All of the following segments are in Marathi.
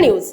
न्यूज.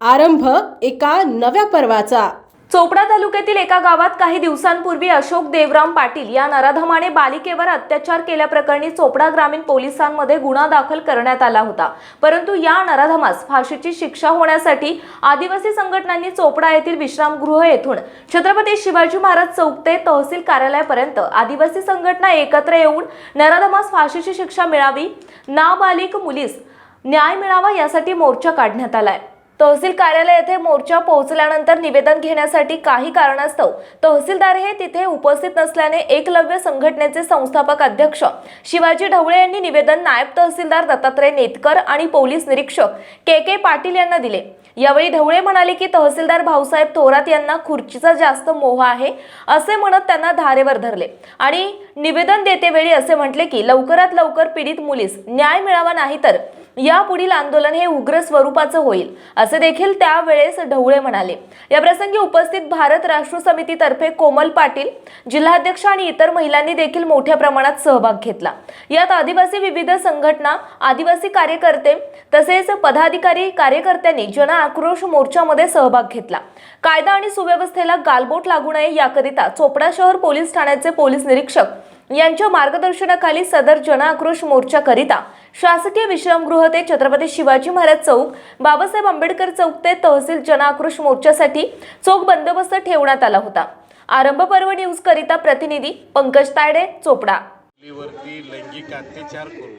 आरंभ एका नव्या पर्वाचा. चोपडा तालुक्यातील एका गावात काही दिवसांपूर्वी अशोक देवराम पाटील या नराधमाने बालिकेवर अत्याचार केल्याप्रकरणी चोपडा ग्रामीण पोलिसांमध्ये गुन्हा दाखल करण्यात आला होता. परंतु या नराधमास फाशीची शिक्षा होण्यासाठी आदिवासी संघटनांनी चोपडा येथील विश्रामगृह येथून छत्रपती शिवाजी महाराज चौक ते तहसील कार्यालयापर्यंत आदिवासी संघटना एकत्र येऊन नराधमास फाशीची शिक्षा मिळावी नाबालिक मुलीस न्याय मिळावा यासाठी मोर्चा काढण्यात आलाय. तहसील कार्यालय येथे मोर्चा पोहोचल्यानंतर निवेदन घेण्यासाठी काही कारणास्तव तहसीलदार हे तिथे उपस्थित नसल्याने एकलव्य संघटनेचे संस्थापक अध्यक्ष शिवाजी ढवळे यांनी निवेदन नायब तहसीलदार दत्तात्रय नेतकर आणि पोलीस निरीक्षक के के पाटील यांना दिले. यावेळी ढवळे म्हणाले की तहसीलदार भाऊसाहेब थोरात यांना खुर्चीचा जास्त मोह आहे असे म्हणत त्यांना धारेवर धरले. आणि निवेदन देतेवेळी असे म्हटले की लवकरात लवकर पीडित मुलीस न्याय मिळावा नाही तर यापुढील आंदोलन हे उग्र स्वरूपाचं होईल असे देखील त्यावेळेस ढवळे म्हणाले. या प्रसंगी उपस्थित भारत राष्ट्र समितीतर्फे कोमल पाटील जिल्हाध्यक्ष आणि इतर महिलांनी देखील मोठ्या प्रमाणात सहभाग घेतला. यात आदिवासी विविध संघटना आदिवासी कार्यकर्ते तसेच पदाधिकारी कार्यकर्त्यांनी जन आक्रोश मोर्चामध्ये सहभाग घेतला. कायदा आणि सुव्यवस्थेला गालबोट लागू नये याकरिता चोपडा शहर पोलीस ठाण्याचे पोलीस निरीक्षक यांच्या मार्गदर्शनाखाली सदर जनआक्रोश मोर्चाकरिता शासकीय विश्रामगृह ते छत्रपती शिवाजी महाराज चौक बाबासाहेब आंबेडकर चौक ते तहसील जनाक्रोश मोर्चासाठी चोख बंदोबस्त ठेवण्यात आला होता. आरंभ पर्व न्यूज करिता प्रतिनिधी पंकज तायडे चोपडा. लैंगिक अत्याचार करून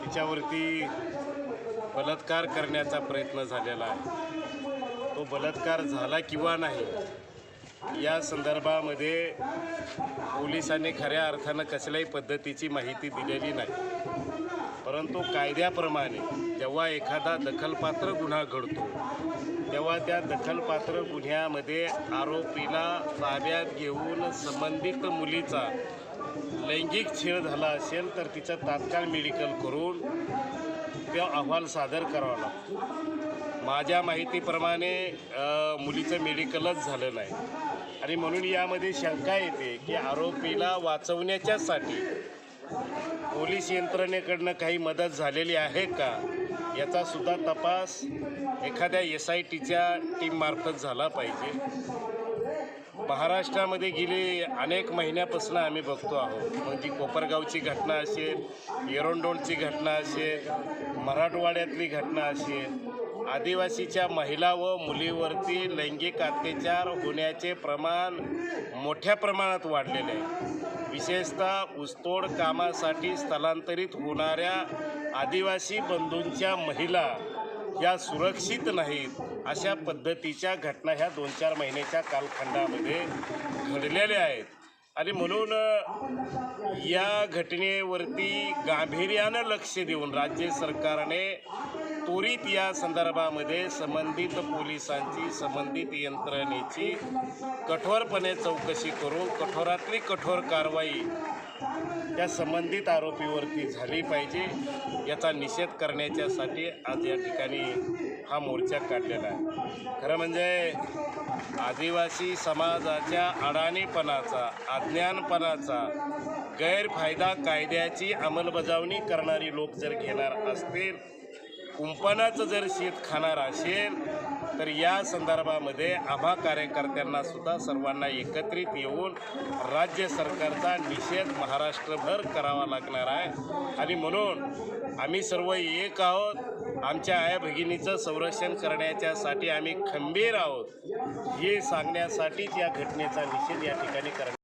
तिच्यावरती बलात्कार करण्याचा प्रयत्न झालेला आहे. तो बलात्कार झाला किंवा नाही या संदर्भामध्ये पोलिसांनी खऱ्या अर्थानं कसल्याही पद्धतीची माहिती दिलेली नाही. परंतु कायद्याप्रमाणे जेव्हा एखादा दखलपात्र गुन्हा घडतो तेव्हा त्या दखलपात्र गुन्ह्यामध्ये आरोपीला ताब्यात घेऊन संबंधित मुलीचा लैंगिक छेड झाला असेल तर तिचं तात्काळ मेडिकल करून तो अहवाल सादर करावा लागतो. माझ्या माहितीप्रमाणे मुलीचं मेडिकलच झालं नाही. आणि म्हणून यामध्ये शंका येते की आरोपीला वाचवण्याच्यासाठी पोलीस यंत्रणेकडनं काही मदत झालेली आहे का? याचा सुद्धा तपास एखाद्या एस आय टीच्या टीममार्फत झाला पाहिजे. महाराष्ट्रामध्ये गेले अनेक महिन्यापासून आम्ही बघतो आहोत. मग ती कोपरगावची घटना असेल एरोंडोलची घटना असेल मराठवाड्यातली घटना असेल आदिवासीच्या महिला व मुलीवरती लैंगिक अत्याचार होण्याचे प्रमाण मोठ्या प्रमाणात वाढलेले आहे. विशेषतः ऊसतोड कामासाठी स्थलांतरित होणाऱ्या आदिवासी बंधूंच्या महिला या सुरक्षित नाहीत अशा पद्धतीच्या घटना ह्या दोन चार महिन्याच्या कालखंडामध्ये घडलेल्या आहेत. आणि म्हणून या घटनेवरती गांभीर्यानं लक्ष देऊन राज्य सरकारने त्वरित या संदर्भामध्ये संबंधित पोलिसांची संबंधित यंत्रणेची कठोरपणे चौकशी करून कठोरातली कठोर कारवाई त्या संबंधित आरोपीवरती झाली पाहिजे याचा निषेध करण्याच्यासाठी आज या ठिकाणी हा मोर्चा काढलेला आहे. खरं म्हणजे आदिवासी समाजाच्या अडाणीपणाचा अज्ञानपणाचा गैरफायदा कायद्याची अंमलबजावणी करणारी लोक जर घेणार असतील कुंपणाचं जर शीत खाणार असेल तर या संदर्भामध्ये आम्हा कार्यकर्त्यांना सुद्धा सर्वांना एकत्रित येऊन राज्य सरकारचा निषेध महाराष्ट्रभर करावा लागणार आहे. आणि म्हणून आम्ही सर्व एक आहोत. आमच्या आया भगिनीचं संरक्षण करण्याच्यासाठी आम्ही खंबीर आहोत. हे सांगण्यासाठीच या घटनेचा निषेध या ठिकाणी करण्यात